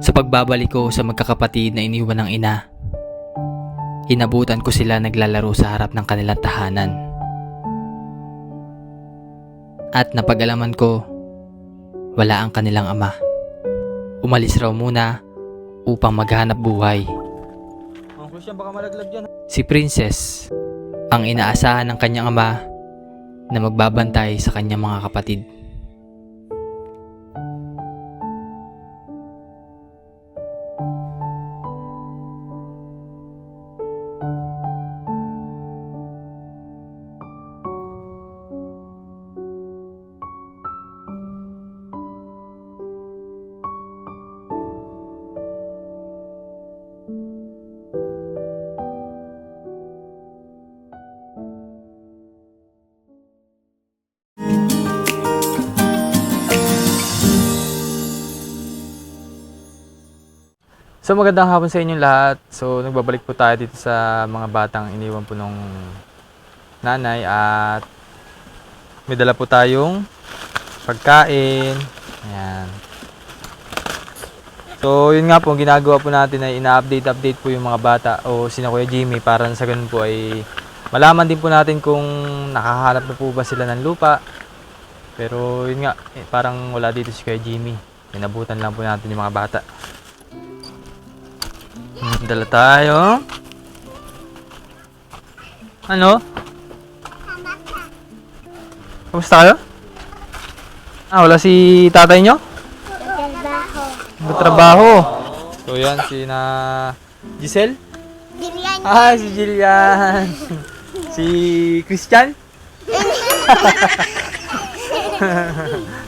Sa pagbabalik ko sa magkakapatid na iniwan ng ina, inabutan ko sila naglalaro sa harap ng kanilang tahanan. At napag-alaman ko, wala ang kanilang ama. Umalis raw muna upang maghanap buhay. Si Princess, ang inaasahan ng kanyang ama na magbabantay sa kanyang mga kapatid. So magandang hapon sa inyong lahat. So nagbabalik po tayo dito sa mga batang iniwan po nung nanay at may dala po tayong pagkain. Ayan. So yun nga po, ginagawa po natin ay ina-update-update po yung mga bata o sina Kuya Jimmy para sa ganun po ay malaman din po natin kung nakahanap na po ba sila ng lupa. Pero yun nga, eh, parang wala dito si Kuya Jimmy. Inabutan lang po natin yung mga bata. Dala tayo. Ano? Kamusta kayo? Ah, wala si tatay nyo? Trabaho. Nagtatrabaho. So yan, si na... Giselle? Dilian. Ah, si Jillian. si Christian?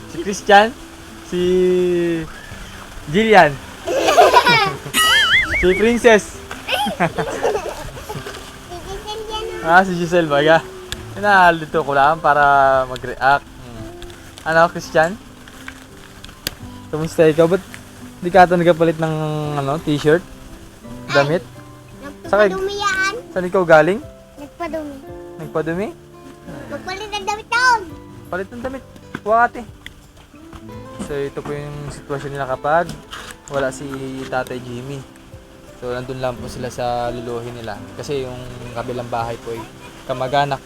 si Christian? Si... Jillian? Si Princess? Ah, si Giselle Baga. Inaalito ko lang para mag-react. Hmm. Ano, Christian? Kamusta ikaw? Ba't di ka ata nagpalit ng ano, t-shirt? Damit? Sakay. Nagpadumiyaan. Saan ikaw galing? Nagpadumi. Nagpadumi? Magpalit ng damit taon. Palit ng damit. Huwag ate. So ito po yung sitwasyon nila kapag wala si Tatay Jimmy. So nandun lang po sila sa luluhin nila. Kasi yung kabilang bahay po ay kamag-anak.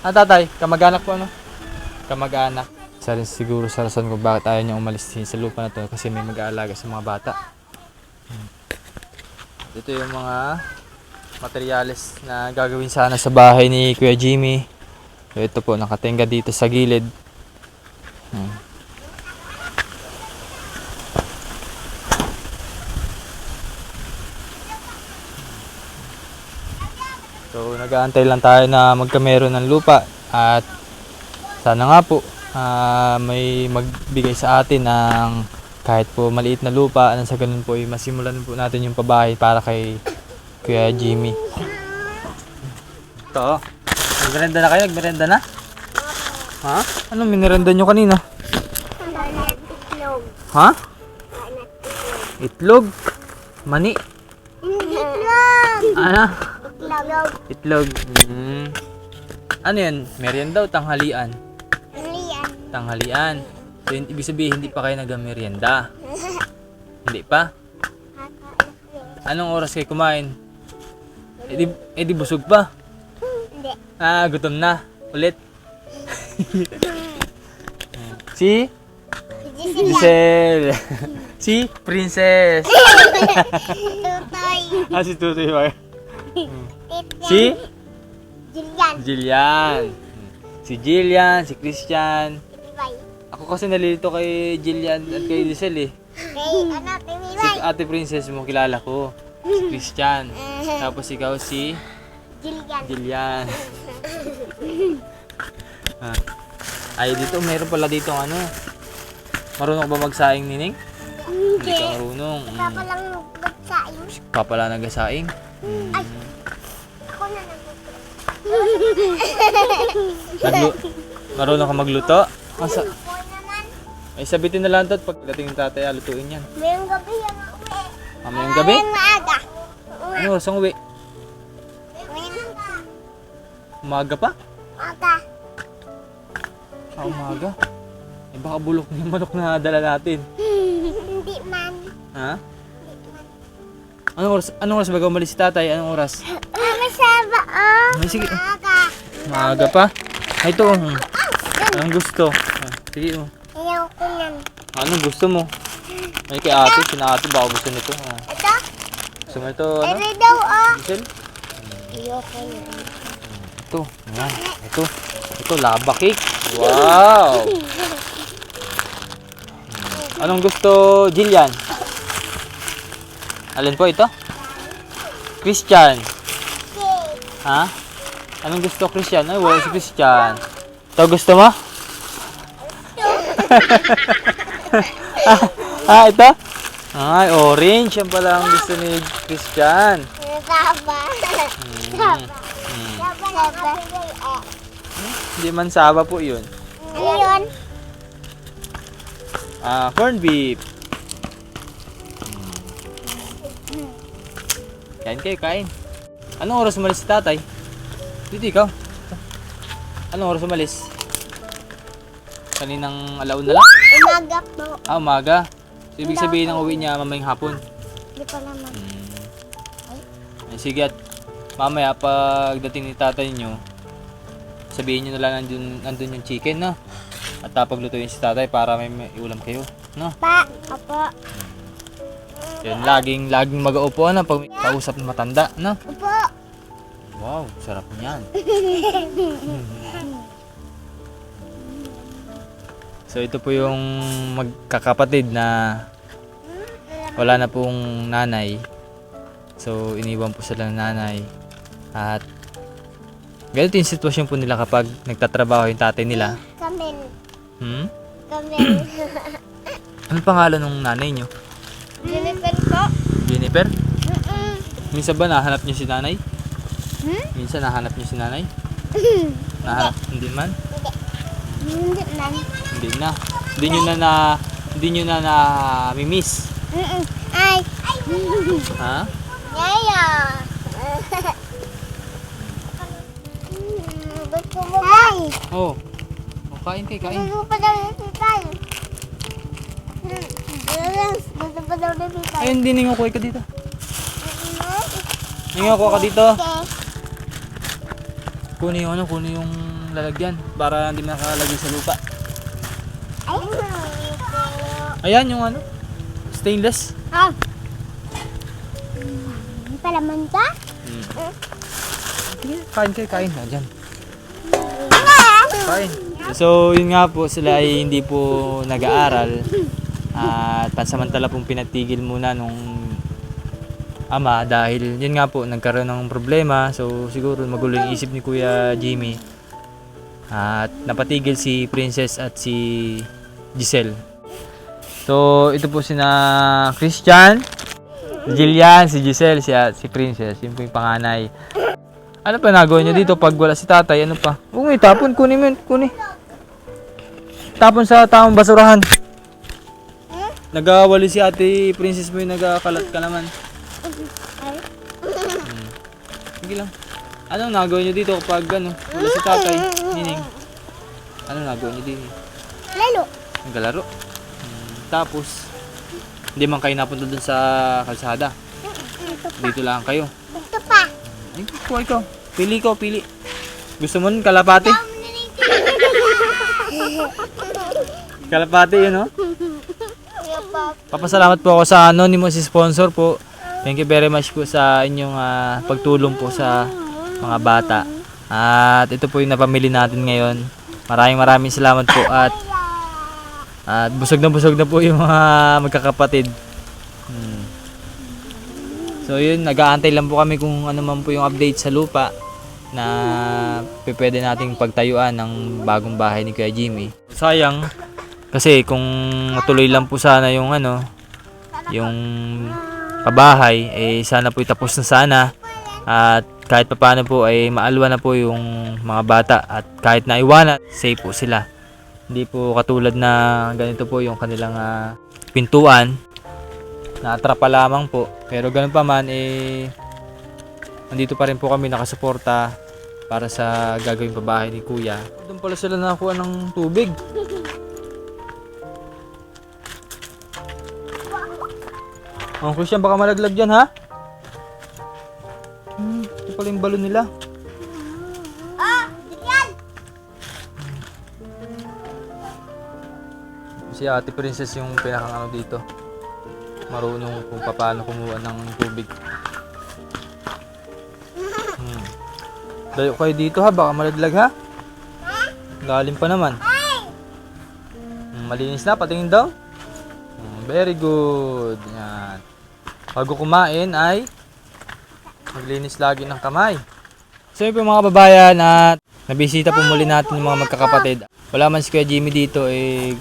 Ah tatay, kamag-anak po ano? Kamag-anak. Isa rin siguro sa rason kung bakit ayaw niya umalis sa lupa na to kasi may mag-aalaga sa mga bata. Hmm. Ito yung mga materyales na gagawin sana sa bahay ni Kuya Jimmy. So ito po, nakatenga dito sa gilid. Hmm. So nag-aantay lang tayo na magkamero ng lupa at sana nga po ah, may magbigay sa atin ng kahit po maliit na lupa nang sa ganun po ay masimulan po natin yung pabahay para kay Kuya Jimmy. Ito. Nagmerenda na kayo? Nagmerenda na? Ha? Ano minirenda nyo kanina? Itlog. Ha? Itlog? Mani? Itlog. Ano? Itlog. Itlog. Hmm. Ano yan? Merienda o tanghalian? Lian. Tanghalian. So, yun, ibig sabihin, hindi pa kayo nag-merienda. Hindi pa? Anong oras kayo kumain? Eh di, eh di busog pa. Hindi. Ah, gutom na. Ulit. si? Giselle. si? Princess. Tutoy. ah, si Tutoy ba? Si? Jilian. Jillian. Si Jillian, si Christian. Bye. Ako kasi nalilito kay Jillian at kay Giselle eh. Kay ano, Si ate princess mo kilala ko. Si Christian. Tapos ikaw si Jilian. Jillian. ah. Ay, dito meron pala dito ang ano. Marunong ka ba magsaing nining? Hindi Hindi. ka marunong. Mm. pa lang nagsaing. Pa pala nagsaing. Ay. Naglu marunong ka magluto? Asa? Ay, sabitin na lang to at pagdating ng tatay, alutuin yan. Mayroong gabi yan ang uwi. Mamayang gabi? Maaga. Uwi. Ano, ang uwi? Mayroong Umaga pa? maaga. Ah, umaga. Eh, baka bulok na yung manok na dala natin. Hindi man. Ha? Anong oras, anong oras baga umalis si tatay? Anong oras? Oh. Ay, sige. Maaga. Maaga pa. Ay, ito. oh. Anong gusto? Ah, sige, oh. Ayaw ko yan. Anong gusto mo? Ay, kay ate. Sina ate, baka gusto nito. Ah. Ito? Gusto mo ito, ano? Ito daw? Ayaw ko yan. Ito. Ayan. Ito. Ito, lava cake. Wow! Anong gusto, Jillian? Alin po ito? Christian. Ha? Anong gusto, Christian? Ay, wala si Christian. Ito gusto mo? ah, ito? Ay, orange. Yan pala ang gusto ni Christian. Saba. Saba. Hmm. Saba. Hindi man saba po yun. Ano yun? Ah, corned beef. Kain kayo, kain. Anong oras umalis si tatay? Dito ikaw. Anong oras umalis? Kaninang alauna lang? Umaga po. Ah, umaga. So, ibig sabihin ng uwi niya mamayang hapon. Hindi ko naman. Hmm. Ay, sige at mamaya pagdating ni tatay niyo, sabihin niyo na lang nandun, nandun yung chicken, no? At uh, paglutuin si tatay para may, may ulam kayo, no? Pa. Opo. Yan, laging, laging mag-uupo na pag may kausap na matanda, no? Opo. Wow, sarap niyan. so, ito po yung magkakapatid na wala na pong nanay. So, iniwan po sila ng nanay. At, ganito yung sitwasyon po nila kapag nagtatrabaho yung tatay nila. Kamil. Hmm? Kamil. Ano pangalan ng nanay nyo? Jennifer po. Jennifer? Mm-mm. Minsan ba nahanap niyo si nanay? Hmm? Minsan nahanap niyo si nanay? Nahanap, hindi man? Hindi man. Hindi na. Hindi nyo na na hindi nyo na na mimiss. Mm-mm. Ay. Ha? Yaya. Gusto mo? Ay. Oh. kain kay kain. Gusto pa daw ni Titay. Hmm. Gusto pa daw ni Titay. Ayun, diningo ko ka dito. Ningo ko ka dito. Okay. Kunin yung ano, kunin yung lalagyan para hindi nakalagay sa lupa. Ay. Ayan yung ano. Stainless. Ah. Hmm, Palaman ka? Hmm. Kain kay kain. Ayan. Kain. So, yun nga po, sila ay hindi po nag-aaral. At pansamantala pong pinatigil muna nung ama dahil yun nga po, nagkaroon ng problema. So, siguro magulo yung isip ni Kuya Jimmy. At napatigil si Princess at si Giselle. So, ito po sina Christian, si Jillian, si Giselle, si, si Princess. Yun po yung panganay. Ano pa nagawa niyo dito pag wala si tatay? Ano pa? Huwag mo itapon. Kunin mo. Kunin. Tapon sa tamang basurahan. Nagawali si ate princess mo yung nagakalat ka naman. Hmm. Sige lang. Anong nagawa niyo dito kapag ano, wala si tatay? Nining. Anong nagawa niyo dito? Lalo. Naglalaro. Hmm. Tapos, hindi man kayo napunta dun sa kalsada. Dito lang kayo. Ito pa. Ay, ikaw, ikaw. Pili ko, pili. Gusto mo nun, kalapati? Kalapati yun, no? Kuya Pop. Papasalamat po ako sa anonymous sponsor po. Thank you very much po sa inyong ah, pagtulong po sa mga bata. At ito po yung napamili natin ngayon. Maraming maraming salamat po at at busog na busog na po yung mga magkakapatid. Hmm. So yun, nag-aantay lang po kami kung ano man po yung update sa lupa na pwede nating pagtayuan ng bagong bahay ni Kuya Jimmy. Sayang kasi kung matuloy lang po sana yung ano, yung pabahay, eh sana po tapos na sana. At kahit papaano po ay maalwa na po yung mga bata at kahit naiwanan, safe po sila. Hindi po katulad na ganito po yung kanilang ah, pintuan na atrapa lamang po. Pero ganun pa man eh nandito pa rin po kami nakasuporta para sa gagawing pabahay ni Kuya. Doon pala sila nakakuha ng tubig. Oh, Christian, baka malaglag dyan, ha? pala yung balon nila. Ah, yan. Si Ate Princess yung pinakang ano dito. Marunong kung paano kumuha ng tubig. Hmm. Layo kayo dito ha, baka malaglag ha. Lalim pa naman. Hmm, malinis na, patingin daw. Very good. Yan. Bago kumain ay maglinis lagi ng kamay. Po mga kababayan at nabisita po muli natin yung mga magkakapatid. Wala man si Kuya Jimmy dito eh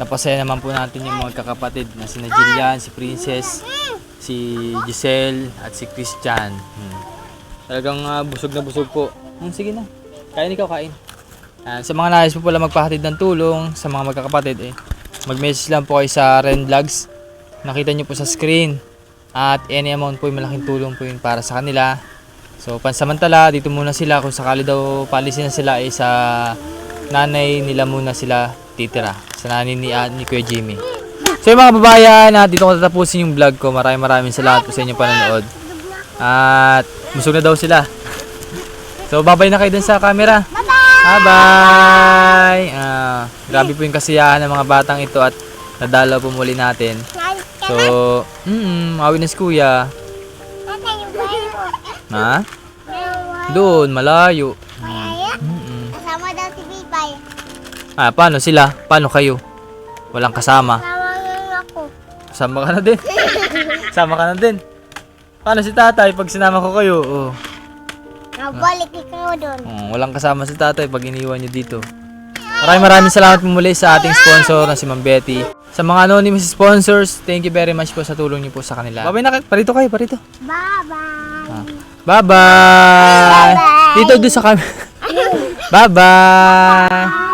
napasaya naman po natin yung mga magkakapatid na si Jillian, si Princess, si Giselle at si Christian. Hmm. Talagang ah, busog na busog po. Hmm, sige na. Kain ikaw, kain. Ah, sa mga nais po pala magpahatid ng tulong sa mga magkakapatid eh, mag-message lang po kayo sa Ren Vlogs. Nakita nyo po sa screen. At any amount po yung malaking tulong po yun para sa kanila. So pansamantala, dito muna sila kung sakali daw palisin na sila eh sa nanay nila muna sila titira. Sa nanay ni, ah, ni Kuya Jimmy. So yung mga kababayan, ah, dito ko tatapusin yung vlog ko. Maraming maraming salamat po sa inyong panonood. At busog na daw sila. So babay na kayo dun sa camera. Bye-bye! Ah, grabe po yung kasiyahan ng mga batang ito at nadalaw po muli natin. So, mm, awin na si kuya. Ha? Doon, malayo. Mm-mm. kasama daw si Bibay. Ah, paano sila? Paano kayo? Walang kasama. Kasama yung ako. Sama ka na din. Sama ka na din. Paano si tatay pag sinama ko kayo? Oh. Nabalik ikaw doon. Oh, walang kasama si tatay pag iniwan niyo dito. Maraming maraming salamat po muli sa ating sponsor na si Ma'am Betty. Sa mga anonymous sponsors, thank you very much po sa tulong niyo po sa kanila. Babay na kayo. Parito kayo, parito. Bye-bye. Bye-bye! Dito, doon sa camera. Bye-bye!